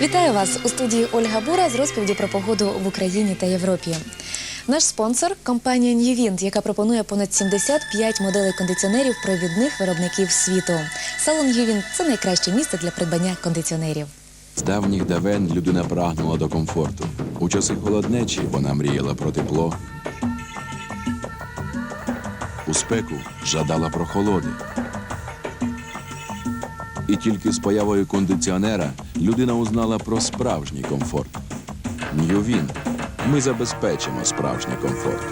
Вітаю вас у студії Ольга Бура з розповіді про погоду в Україні та Європі. Наш спонсор компанія Newwind, яка пропонує понад 75 моделей кондиціонерів провідних виробників світу. Салон Newwind – це найкраще місце для придбання кондиціонерів. З давніх давен людина прагнула до комфорту. У часи холоднечі вона мріяла про тепло. У спеку жадала про холоди. І тільки з появою кондиціонера людина узнала про справжній комфорт. Ньювін. Ми забезпечимо справжній комфорт.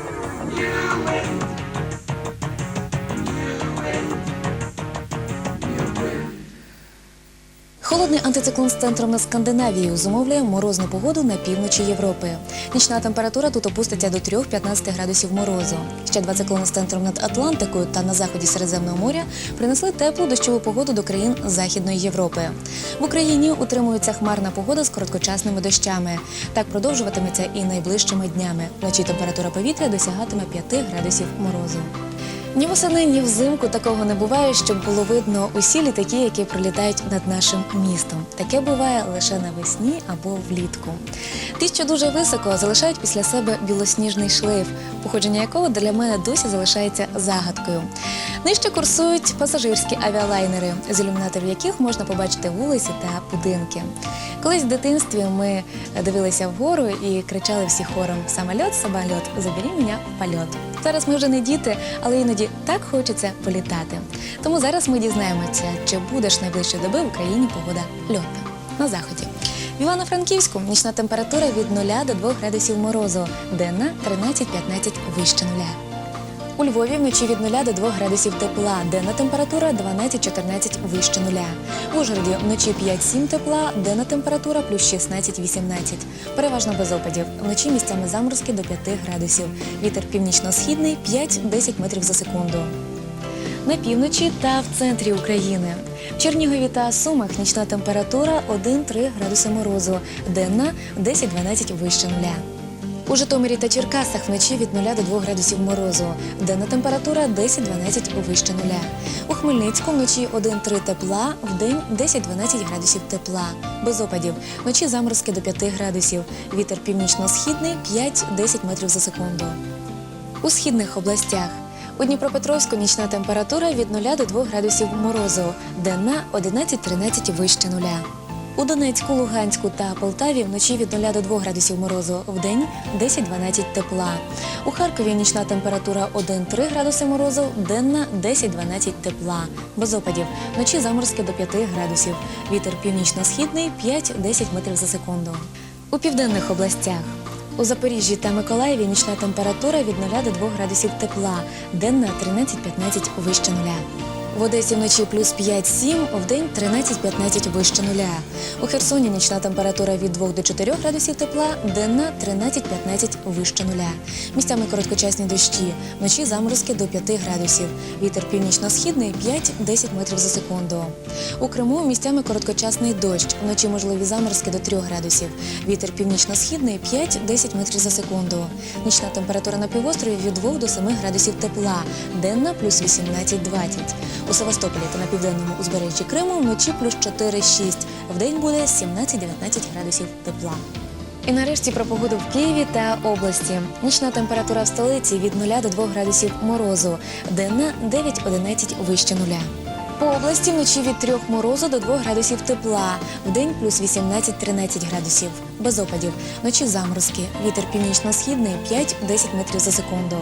Холодний антициклон з центром на Скандинавію зумовлює морозну погоду на півночі Європи. Нічна температура тут опуститься до 3-15 градусів морозу. Ще два циклони з центром над Атлантикою та на заході Середземного моря принесли теплу дощову погоду до країн Західної Європи. В Україні утримується хмарна погода з короткочасними дощами. Так продовжуватиметься і найближчими днями. Вночі температура повітря досягатиме 5 градусів морозу. Ні восени, ні взимку такого не буває, щоб було видно усі літаки, які пролітають над нашим містом. Таке буває лише навесні або влітку. Ті, що дуже високо, залишають після себе білосніжний шлейф, походження якого для мене досі залишається загадкою. Нижче курсують пасажирські авіалайнери, з ілюмінаторів яких можна побачити вулиці та будинки. Колись в дитинстві ми дивилися вгору і кричали всі хором Самольот, самольот, забери мене в польот. Зараз ми вже не діти, але іноді так хочеться політати. Тому зараз ми дізнаємося, чи буде ж найближчої доби в Україні погода льотна. На заході. В Івано-Франківську нічна температура від 0 до 2 градусів морозу, денна 13-15 вище нуля. У Львові вночі від 0 до 2 градусів тепла, денна температура 12-14 вище нуля. В Ужгороді вночі 5-7 тепла, денна температура плюс 16-18. Переважно без опадів. Вночі місцями заморозки до 5 градусів. Вітер північно-східний 5-10 метрів за секунду. На півночі та в центрі України. В Чернігові та Сумах нічна температура 1-3 градуси морозу, денна 10-12 вище нуля. У Житомирі та Черкасах вночі від 0 до 2 градусів морозу, денна температура 10-12 вище нуля. У Хмельницьку вночі 1-3 тепла, вдень 10-12 градусів тепла. Без опадів. Вночі заморозки до 5 градусів. Вітер північно-східний 5-10 метрів за секунду. У східних областях. У Дніпропетровську нічна температура від 0 до 2 градусів морозу, денна 11-13 вище нуля. У Донецьку, Луганську та Полтаві вночі від 0 до 2 градусів морозу, вдень 10-12 тепла. У Харкові нічна температура 1-3 градуси морозу, денна 10-12 тепла. Без опадів. Вночі заморозки до 5 градусів. Вітер північно-східний 5-10 метрів за секунду. У південних областях. У Запоріжжі та Миколаєві нічна температура від 0 до 2 градусів тепла, денна 13-15 вище нуля. В Одесі вночі плюс 5-7, вдень 13-15 вище нуля. У Херсоні нічна температура від 2 до 4 градусів тепла, денна 13-15 вище нуля. Місцями короткочасні дощі, вночі заморозки до 5 градусів. Вітер північно-східний 5-10 метрів за секунду. У Криму місцями короткочасний дощ, вночі можливі заморозки до 3 градусів. Вітер північно-східний 5-10 метрів за секунду. Нічна температура на півострові від 2 до 7 градусів тепла, денна плюс 18-20. У Севастополі та на південному узбережжі Криму вночі плюс 4-6. Вдень буде 17-19 градусів тепла. І нарешті про погоду в Києві та області. Нічна температура в столиці від 0 до 2 градусів морозу, денна 9-11 вище нуля. По області вночі від 3 морозу до 2 градусів тепла, вдень плюс 18-13 градусів. Без опадів. Вночі заморозки. Вітер північно-східний 5-10 метрів за секунду.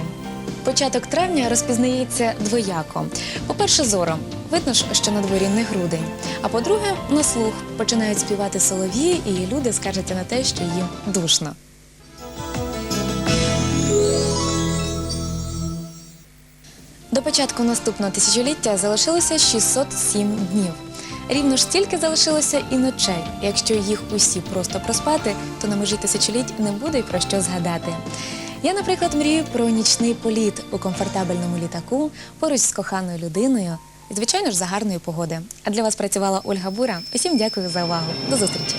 Початок травня розпізнається двояко. По-перше, зором. Видно ж, що на дворі не грудень. А по-друге, на слух починають співати солов'ї, і люди скаржаться на те, що їм душно. До початку наступного тисячоліття залишилося 607 днів. Рівно ж стільки залишилося і ночей. Якщо їх усі просто проспати, то на межі тисячоліть не буде й про що згадати. Я, наприклад, мрію про нічний політ у комфортабельному літаку поруч з коханою людиною. І, звичайно ж, за гарної погоди. А для вас працювала Ольга Бура. Усім дякую за увагу. До зустрічі.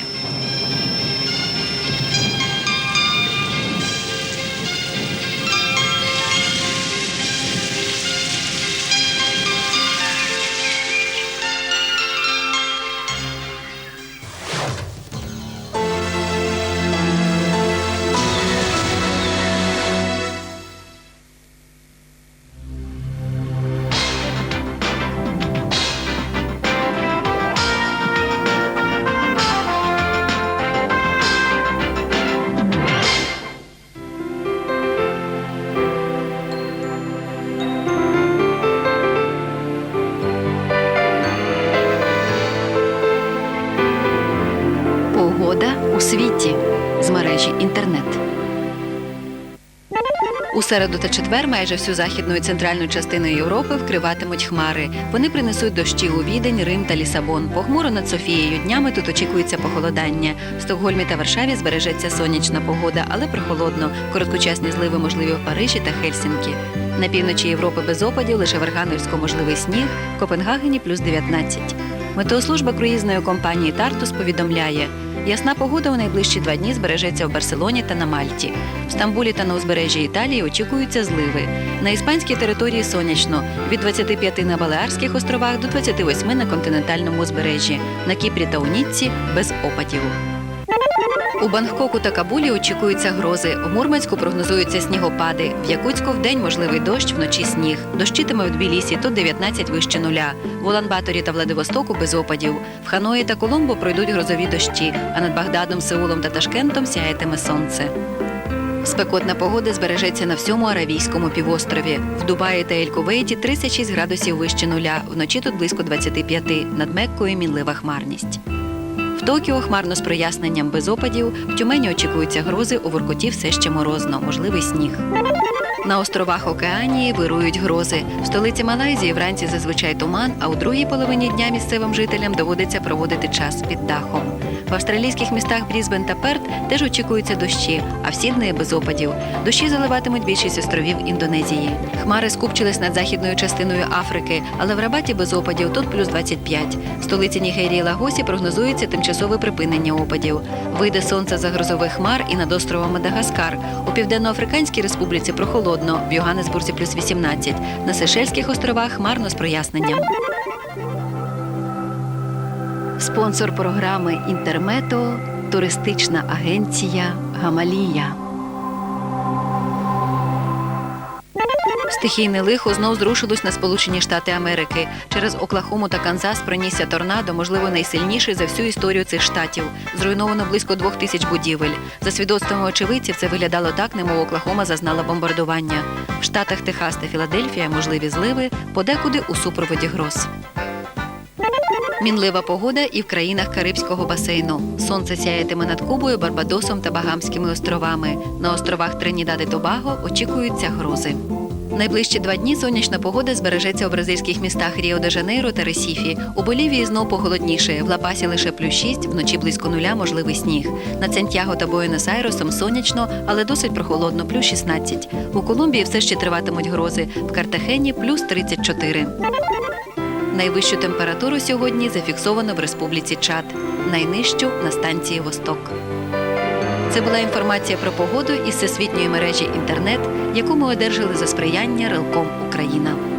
мережі інтернет. У середу та четвер майже всю західну і центральну частину Європи вкриватимуть хмари. Вони принесуть дощі у відень, Рим та Лісабон. Похмуро над Софією днями тут очікується похолодання. В Стокгольмі та Варшаві збережеться сонячна погода, але прохолодно. Короткочасні зливи можливі в Парижі та Хельсінкі. На півночі Європи без опадів лише в Архангельську можливий сніг, в Копенгагені плюс 19. Метеослужба круїзної компанії Тартус повідомляє ясна погода у найближчі два дні збережеться в Барселоні та на Мальті. В Стамбулі та на узбережжі Італії очікуються зливи. На іспанській території сонячно від 25 на Балеарських островах до 28 на континентальному узбережжі. На Кіпрі та у Ніцці без опадів. У Бангкоку та Кабулі очікуються грози. У Мурманську прогнозуються снігопади. В Якутську вдень можливий дощ, вночі сніг. Дощитиме в Тбілісі, тут 19 вище нуля. В Улан-Баторі та Владивостоку без опадів. В Ханої та Коломбо пройдуть грозові дощі, а над Багдадом, Сеулом та Ташкентом сяятиме сонце. Спекотна погода збережеться на всьому Аравійському півострові. В Дубаї та Ель-Кувейті 36 градусів вище нуля. Вночі тут близько 25. Над Меккою мінлива хмарність. Токіо хмарно з проясненням без опадів. В Тюмені очікуються грози, у Воркуті все ще морозно, можливий сніг. На островах Океанії вирують грози. В столиці Малайзії вранці зазвичай туман, а у другій половині дня місцевим жителям доводиться проводити час під дахом. В австралійських містах Брізбен та Перт теж очікуються дощі, а в Сіднеї без опадів. Дощі заливатимуть більшість островів Індонезії. Хмари скупчились над західною частиною Африки, але в Рабаті без опадів тут плюс 25. В столиці Нігерії Лагосі прогнозується тимчасове припинення опадів. Вийде сонце за грозових хмар і над островом Мадагаскар. У Південноафриканській республіці прохолодно, в Йоганнесбурзі плюс 18. На Сейшельських островах хмарно з проясненням. Спонсор програми Інтермето туристична агенція Гамалія. Стихійне лихо знов зрушилось на Сполучені Штати Америки. Через Оклахому та Канзас пронісся торнадо, можливо, найсильніший за всю історію цих штатів. Зруйновано близько двох тисяч будівель. За свідоцтвами очевидців, це виглядало так, немов Оклахома зазнала бомбардування. В штатах Техас та Філадельфія можливі зливи, подекуди у супроводі гроз. Мінлива погода і в країнах Карибського басейну. Сонце сяятиме над Кубою, Барбадосом та Багамськими островами. На островах Тринідад і Тобаго очікуються грози. Найближчі два дні сонячна погода збережеться у бразильських містах Ріо де Жанейро та Ресіфі. У Болівії знов похолодніше. В Лапасі лише плюс 6, вночі близько нуля можливий сніг. На Сантьяго та Буенос-Айресом сонячно, але досить прохолодно, плюс 16. У Колумбії все ще триватимуть грози. В Картахені плюс 34. Найвищу температуру сьогодні зафіксовано в Республіці Чад, найнижчу на станції Восток. Це була інформація про погоду із всесвітньої мережі інтернет, яку ми одержали за сприяння Релком Україна.